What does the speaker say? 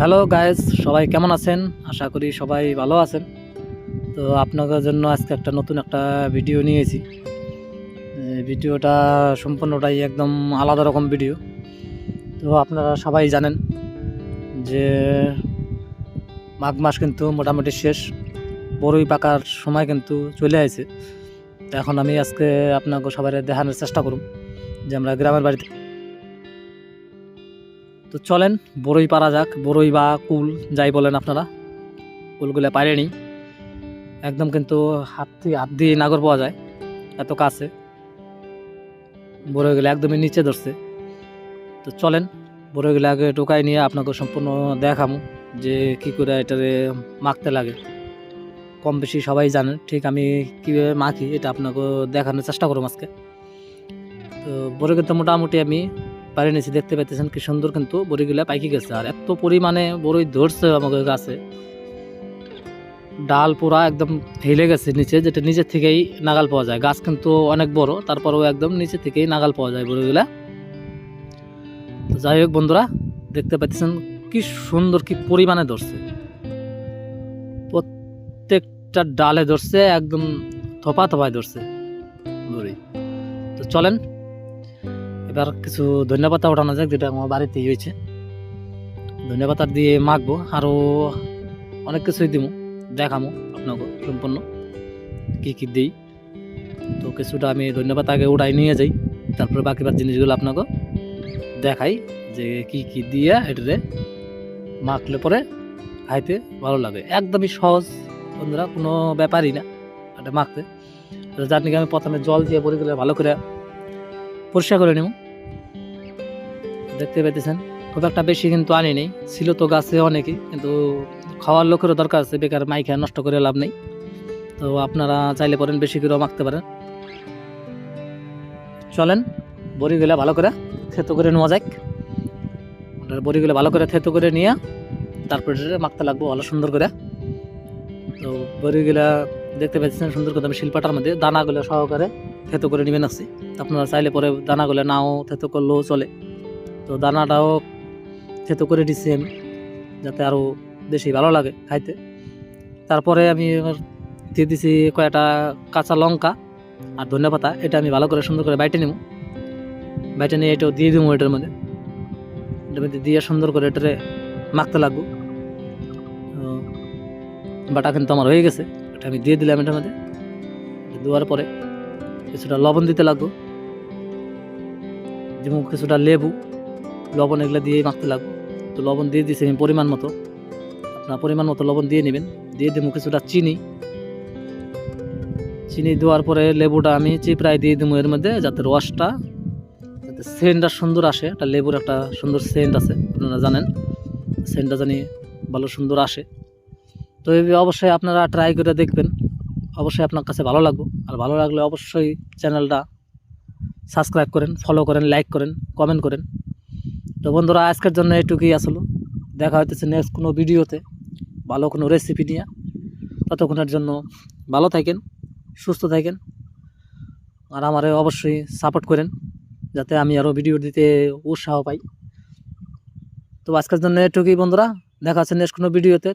Hello guys সবাই কেমন আছেন? আশা করি সবাই ভালো আছেন। তো আপনাদের জন্য আজকে একটা নতুন একটা ভিডিও নিয়েছি। ভিডিওটা সম্পূর্ণটাই একদম আলাদা রকম ভিডিও তো আপনারা সবাই জানেন যে মাঘ মাস কিন্তু মোটামুটি শেষ। বড়ই পাকার সময় কিন্তু চলে আসে এখন আমি আজকে আপনাকে সবাই দেখানোর চেষ্টা করুন যে আমরা গ্রামের বাড়িতে তো চলেন, বড়ই পারা যাক, বড়ই বা কুল, যাই বলেন আপনারা। কুলগুলো পারে নি একদম কিন্তু হাত দিয়ে হাত দিয়ে নাগর পাওয়া যায়, এত কাছে। বড়ইগুলো একদমই নিচে ধরছে। তো চলেন বড়ইগুলো আগে টোকাই নিয়ে আপনাকে সম্পূর্ণ দেখামু যে কি করে এটারে মাখতে লাগে। কম বেশি সবাই জানেন ঠিক আমি কীভাবে মাখি এটা আপনাকে দেখানোর চেষ্টা করব আজকে। তো বড়ই কিন্তু মোটামুটি আমি পারে নিয়েছি দেখতে পাইতেছেন কি সুন্দর কিন্তু বড়িগুলা পাইকি গেছে। আর এত পরিমাণে বড়ই ধরছে আমাকে গাছে। ডাল পুরা একদম হেলে গেছে নিচে, যেটা নিচের থেকেই নাগাল পাওয়া যায়। গাছ কিন্তু অনেক বড়, তারপরেও একদম নিচে থেকেই নাগাল পাওয়া যায় বড়িগুলা। যাই হোক বন্ধুরা, দেখতে পাচ্ছেন কি সুন্দর, কি পরিমাণে ধরছে। প্রত্যেকটা ডালে ধরছে, একদম থপা থপায় ধরছে বড়ি। তো চলেন এবার কিছু ধন্যবাদ ওঠানো যাক, যেটা আমার বাড়িতেই হয়েছে। ধন্যবাদ দিয়ে মাখবো আরও অনেক কিছুই দিব দেখামো আপনাকে সম্পূর্ণ, কী কী দিই। তো কিছুটা আমি ধন্যবাদ আগে উঠাই নিয়ে যাই, তারপরে বাকিবার জিনিসগুলো আপনাকে দেখাই যে কি কি দিয়ে এটারে মাখলে পরে খাইতে ভালো লাগে। একদমই সহজ বন্ধুরা, কোনো ব্যাপারই না এটা মাখতে। যার নাকি আমি প্রথমে জল দিয়ে পরিগুলো ভালো করে পরিষ্কার করে নেব দেখতে পেতেছেন খুব একটা বেশি কিন্তু আনি নেই। ছিল তো গাছে অনেকই কিন্তু খাওয়ার লোকেরও দরকার আছে। বেকার মাই খেয়ে নষ্ট করে লাভ নেই। তো আপনারা চাইলে পারেন বেশি করেও মাখতে পারেন। চলেন, বড়িগুলো ভালো করে থেতো করে নেওয়া যাক। ওটার বড়িগুলো ভালো করে থেতো করে নিয়ে তারপরে মাখতে লাগবো ভালো সুন্দর করে। তো বড়িগুলা দেখতে পাচ্ছেন সুন্দর করে আমি শিল্পাটার মধ্যে দানাগুলো সহকারে থেতো করে নেবেন আসছি আপনারা চাইলে পরে দানাগুলো নাও থেতো করলেও চলে। তো দানাটাও থেতো করে দিচ্ছি আমি, যাতে আরও বেশি ভালো লাগে খাইতে। তারপরে আমি দিয়ে দিছি কয়েকটা কাঁচা লঙ্কা আর ধনে পাতা, এটা আমি ভালো করে সুন্দর করে বাইটে নেব। বাইটে নিয়ে এটাও দিয়ে দেবো এটার মধ্যে। এটার মধ্যে দিয়ে সুন্দর করে এটারে মাখতে লাগবো। বাটা কিন্তু আমার হয়ে গেছে, এটা আমি দিয়ে দিলাম এটার মধ্যে। দেওয়ার পরে কিছুটা লবণ দিতে লাগবো। যেমন কিছুটা লেবু। লবণ এগুলো দিয়ে মাখতে লাগবো। তো লবণ দিয়ে দিয়েছি আমি পরিমাণ মতো। আপনার পরিমাণ মতো লবণ দিয়ে নেবেন। দিয়ে দেবো কিছুটা চিনি। চিনি দেওয়ার পরে লেবুটা আমি চিপড়াই দিয়ে দেবো এর মধ্যে, যাতে রসটা, যাতে সেন্টটা সুন্দর আসে। একটা লেবুর একটা সুন্দর সেন্ট আছে, আপনারা জানেন। সেন্টটা জানি ভালো সুন্দর আসে। তো এই অবশ্যই আপনারা ট্রাই করে দেখবেন। অবশ্যই আপনার কাছে ভালো লাগবে। আর ভালো লাগলে অবশ্যই চ্যানেলটা সাবস্ক্রাইব করেন ফলো করেন লাইক করেন কমেন্ট করেন। তো বন্ধুরা, আজকের জন্য এটুকুই আসলো। দেখা হইতেছে নেক্সট কোনো ভিডিওতে। ভালো কোনো রেসিপি নিয়ে। ততক্ষণের জন্য ভালো থাকেন, সুস্থ থাকেন। আর আমারে অবশ্যই সাপোর্ট করেন, যাতে আমি আরও ভিডিও দিতে উৎসাহ পাই। তো আজকের জন্য এটুকুই বন্ধুরা। দেখা হচ্ছে নেক্সট কোনো ভিডিওতে।